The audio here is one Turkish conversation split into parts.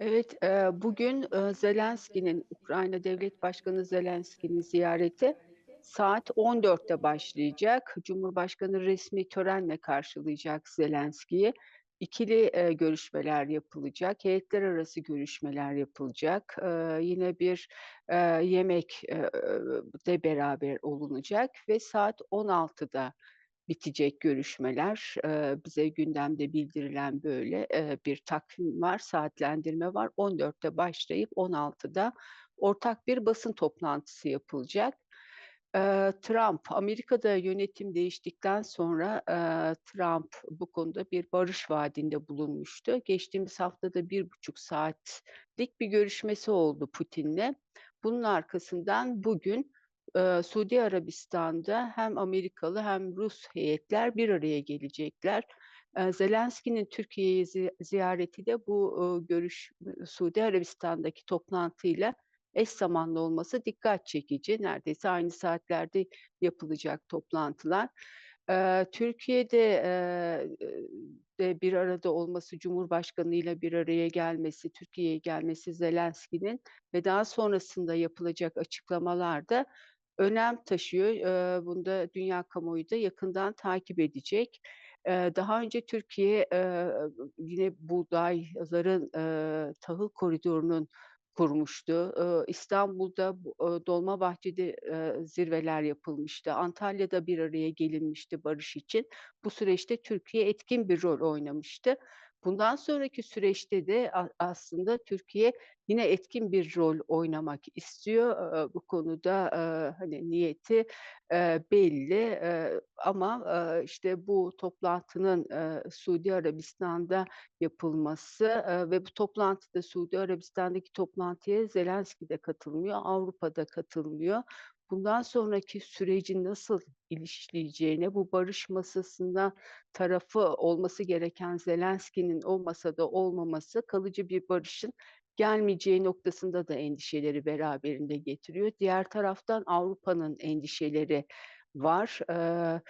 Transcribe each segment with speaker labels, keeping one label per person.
Speaker 1: Evet, bugün, Zelenski'nin, Ukrayna Devlet Başkanı Zelenski'nin ziyareti saat 14'te başlayacak. Cumhurbaşkanı resmi törenle karşılayacak Zelenski'yi. İkili, görüşmeler yapılacak, heyetler arası görüşmeler yapılacak. Yine bir, yemek, de beraber olunacak ve saat 16'da bitecek görüşmeler. Eee, bize gündemde bildirilen böyle, eee, bir takvim var, saatlendirme var. 14'te başlayıp 16'da ortak bir basın toplantısı yapılacak. Trump, Amerika'da yönetim değiştikten sonra, Trump bu konuda bir barış vaadinde bulunmuştu. Geçtiğimiz hafta da 1,5 saatlik bir görüşmesi oldu Putin'le. Bunun arkasından bugün, eee, Suudi Arabistan'da hem Amerikalı hem Rus heyetler bir araya gelecekler. Eee, Zelenski'nin Türkiye'yi zi ziyareti de bu, ııı, görüş Suudi Arabistan'daki toplantıyla eş zamanlı olması dikkat çekici. Neredeyse aynı saatlerde yapılacak toplantılar. Türkiye'de, de bir arada olması, Cumhurbaşkanı'yla bir araya gelmesi, Türkiye'ye gelmesi Zelenski'nin ve daha sonrasında yapılacak açıklamalar da önem taşıyor. Eee, bunu da dünya kamuoyu da yakından takip edecek. Eee, daha önce Türkiye, eee, yine buğdayların, eee, tahıl koridorunun kurmuştu. İstanbul'da bu ııı, Dolmabahçe'de, zirveler yapılmıştı. Antalya'da bir araya gelinmişti barış için. Bu süreçte Türkiye etkin bir rol oynamıştı. Bundan sonraki süreçte de aslında Türkiye yine etkin bir rol oynamak istiyor. Bu konuda, hani, niyeti, belli, ama, işte, bu toplantının, Suudi Arabistan'da yapılması, ve bu toplantıda Suudi Arabistan'daki toplantıya Zelenski de katılmıyor, Avrupa da katılmıyor. Bundan sonraki süreci nasıl işleyeceğine, bu barış masasında tarafı olması gereken Zelenski'nin o masada olmaması, kalıcı bir barışın gelmeyeceği noktasında da endişeleri beraberinde getiriyor. Diğer taraftan Avrupa'nın endişeleri var. Eee,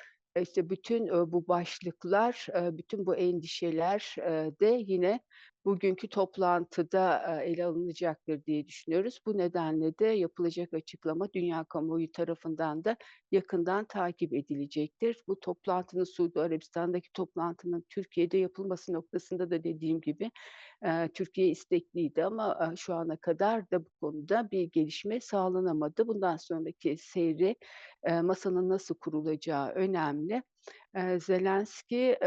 Speaker 1: işte, bütün, bu başlıklar, bütün bu endişeler, de yine bugünkü toplantıda, ele alınacaktır diye düşünüyoruz. Bu nedenle de yapılacak açıklama dünya kamuoyu tarafından da yakından takip edilecektir. Bu toplantının, Suudi Arabistan'daki toplantının Türkiye'de yapılması noktasında da dediğim gibi, Türkiye istekliydi ama, şu ana kadar da bu konuda bir gelişme sağlanamadı. Bundan sonraki seyri, masanın nasıl kurulacağı önemli. Zelenski,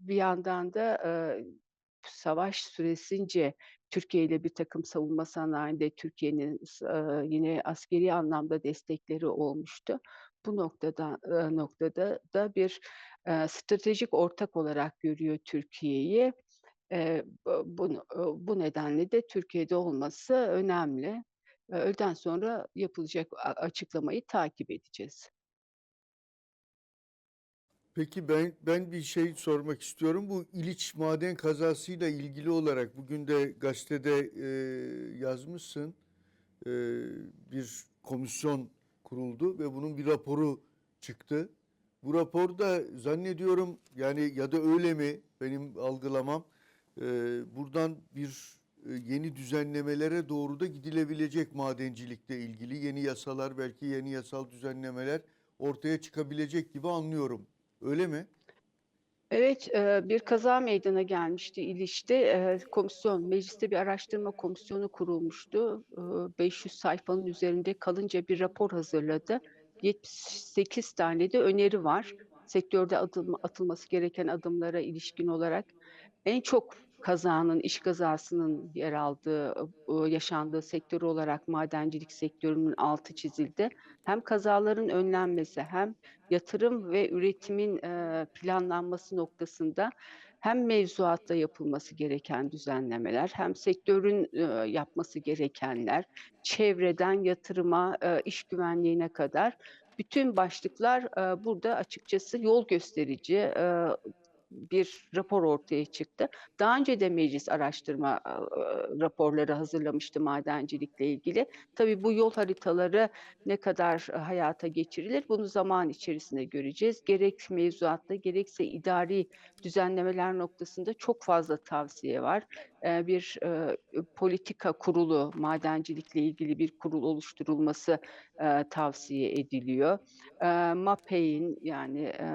Speaker 1: bir yandan da, savaş süresince Türkiye ile birtakım savunma sanayinde Türkiye'nin eee, yine askeri anlamda destekleri olmuştu. Bu noktada eee, noktada da bir, eee, stratejik ortak olarak görüyor Türkiye'yi. Eee, bu ııı, bu nedenle de Türkiye'de olması önemli. Eee, öğleden sonra yapılacak açıklamayı takip edeceğiz.
Speaker 2: Peki ben ben bir şey sormak istiyorum. Bu İliç maden kazasıyla ilgili olarak bugün de gazetede, eee, yazmışsın. Eee, bir komisyon kuruldu ve bunun bir raporu çıktı. Bu raporda zannediyorum, yani, ya da öyle mi benim algılamam, eee, buradan bir, eee, yeni düzenlemelere doğru da gidilebilecek madencilikle ilgili. Yeni yasalar, belki yeni yasal düzenlemeler ortaya çıkabilecek gibi anlıyorum. Öyle mi?
Speaker 1: Evet, eee, bir kaza meydana gelmişti İliç'te. Eee, komisyon, mecliste bir araştırma komisyonu kurulmuştu. Iıı, 500 sayfanın üzerinde kalınca bir rapor hazırladı. 78 tane de öneri var. Sektörde atılması gereken adımlara ilişkin olarak. En çok kazanın, iş kazasının yer aldığı, yaşandığı sektör olarak madencilik sektörünün altı çizildi. Hem kazaların önlenmesi hem yatırım ve üretimin, eee, planlanması noktasında hem mevzuatta yapılması gereken düzenlemeler hem sektörün, ııı, yapması gerekenler, çevreden yatırıma, eee, iş güvenliğine kadar bütün başlıklar, burada açıkçası yol gösterici. Bir rapor ortaya çıktı. Daha önce de meclis araştırma e, raporları hazırlamıştı madencilikle ilgili. Tabii bu yol haritaları ne kadar e, hayata geçirilir bunu zaman içerisinde göreceğiz. Gerek mevzuatta gerekse idari düzenlemeler noktasında çok fazla tavsiye var. E, bir e, politika kurulu, madencilikle ilgili bir kurul oluşturulması e, tavsiye ediliyor. E, MAPE'in yani e,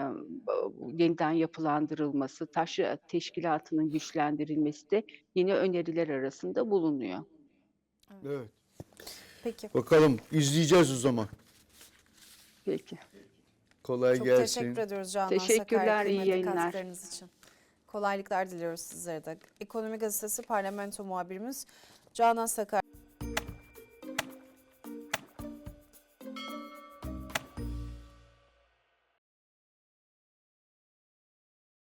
Speaker 1: yeniden yapılandırılması, taşı teşkilatının güçlendirilmesi de yine öneriler arasında bulunuyor.
Speaker 2: Evet.
Speaker 3: Peki.
Speaker 2: Bakalım izleyeceğiz o zaman.
Speaker 1: Peki.
Speaker 2: Kolay
Speaker 3: Çok
Speaker 2: gelsin.
Speaker 3: teşekkür ediyoruz Canan
Speaker 1: Teşekkürler,
Speaker 3: Sakar,
Speaker 1: iyi yayınlar.
Speaker 3: katkılarınız için. Kolaylıklar diliyoruz sizlere de. Ekonomi Gazetesi Parlamento muhabirimiz Canan Sakar